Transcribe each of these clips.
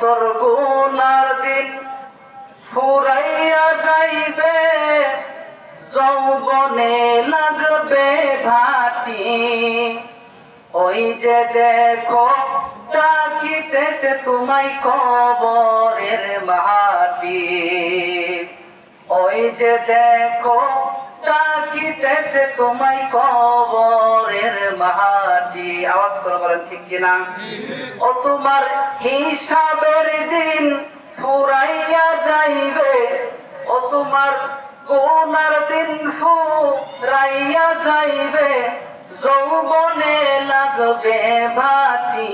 তোর গুনার দিন ফুরাইয়া যাইবে, যৌবনে লাগবে ভাটি। ওই যে দেখো ডাকিতেছে তোমায় কবরের মাটি। ওই যে দেখো ডাকিতেছে তোমায় কবরের মাটি। আওয়াজ করে বলেন ঠিক কিনা? ও তোমার হিসাবের দিন ফুরাইয়া যাইবে। ও তোমার কোনার দিন ফুরাইয়া যাইবে। যৌবনে লাগবে ভাতি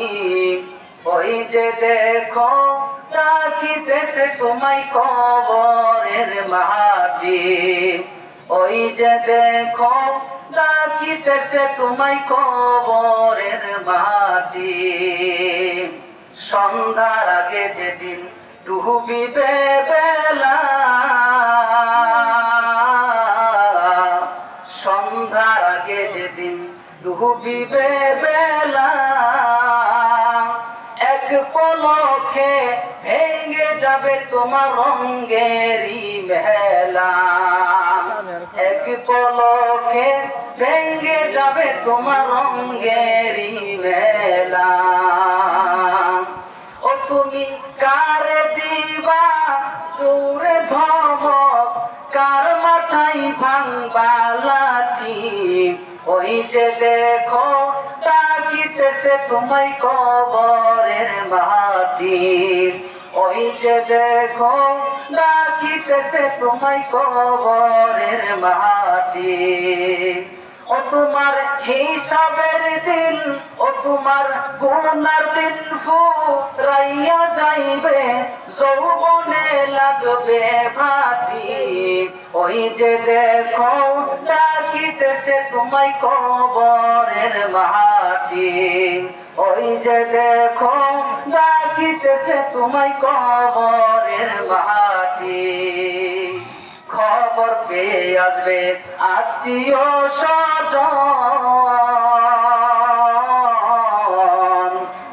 ওই যে দেখো ডাকিতেছে তোমায় কবরের মাটি। ওই যে দেখো ডাকিতেছে তোমায় কবরের মাটি। সন্ধ্যার আগে যেদিন ডুবিবে বেলা সন্ধ্যার আগে যেদিন ডুবিবে বেলা এক পলকে ভেঙে যাবে তোমার রঙ্গেরি মেলা। এক পলকে ভেঙে যাবে তোমার রঙ্গেরি মেলা। ও তুমি কারে দিবা? দূরে ভমক। কার মাথায় ভাঙবা লাঠি? ওই যে দেখো, তাকিতেছে তোমায় কবরের মাটি। ওই যে দেখো ডাকিতেছে তোমায় কবরের মাটি। ও তোমার হিসাবের দিন ও তোমার গুনার দিন ফুরাইয়া যাইবে, যৌবনে লাগবে ভাতি ওই যে দেখো ডাকিতেছে তোমায় কবরের মাটি। ওই যে দেখো ডাকিতেছে তোমায় কবরের মাটি। খবর পেয়ে আসবে আত্মীয় স্বজন।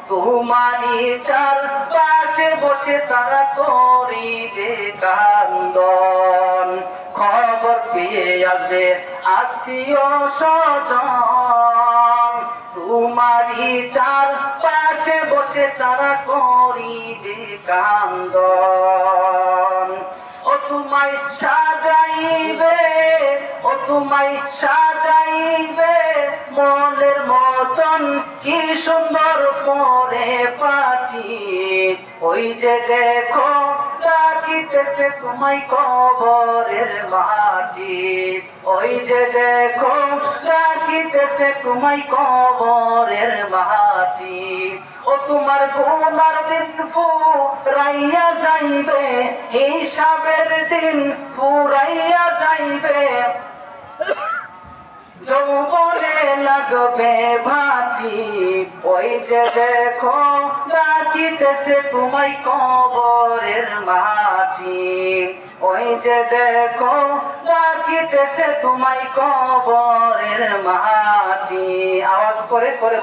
তোমারই চার পাশে বসে তারা করিবে কান্দন। খবর পেয়ে আসবে আত্মীয় স্বজন। কান্দন। ও তোমায় সাজাইবে ও তোমায় সাজাইবে মনের মতন কি সুন্দর করে পাটি ওই যে দেখো, ডাকিতেছে তোমায় কবরের মাটি। ওই যে দেখো, ডাকিতেছে তোমায় কবরের মাটি। তোমার গোলার দিন ফুরাইয়া যাইবে, হিসাবের দিন ফুরাইয়া যাইবে। যৌবনে লাগবে ভাতি, ওই যে দেখো, ডাকিতেছে তোমায় কবরের মাটি। ওই যে দেখো, ডাকিতেছে তোমায় কবরের মাটি। আওয়াজ করে করে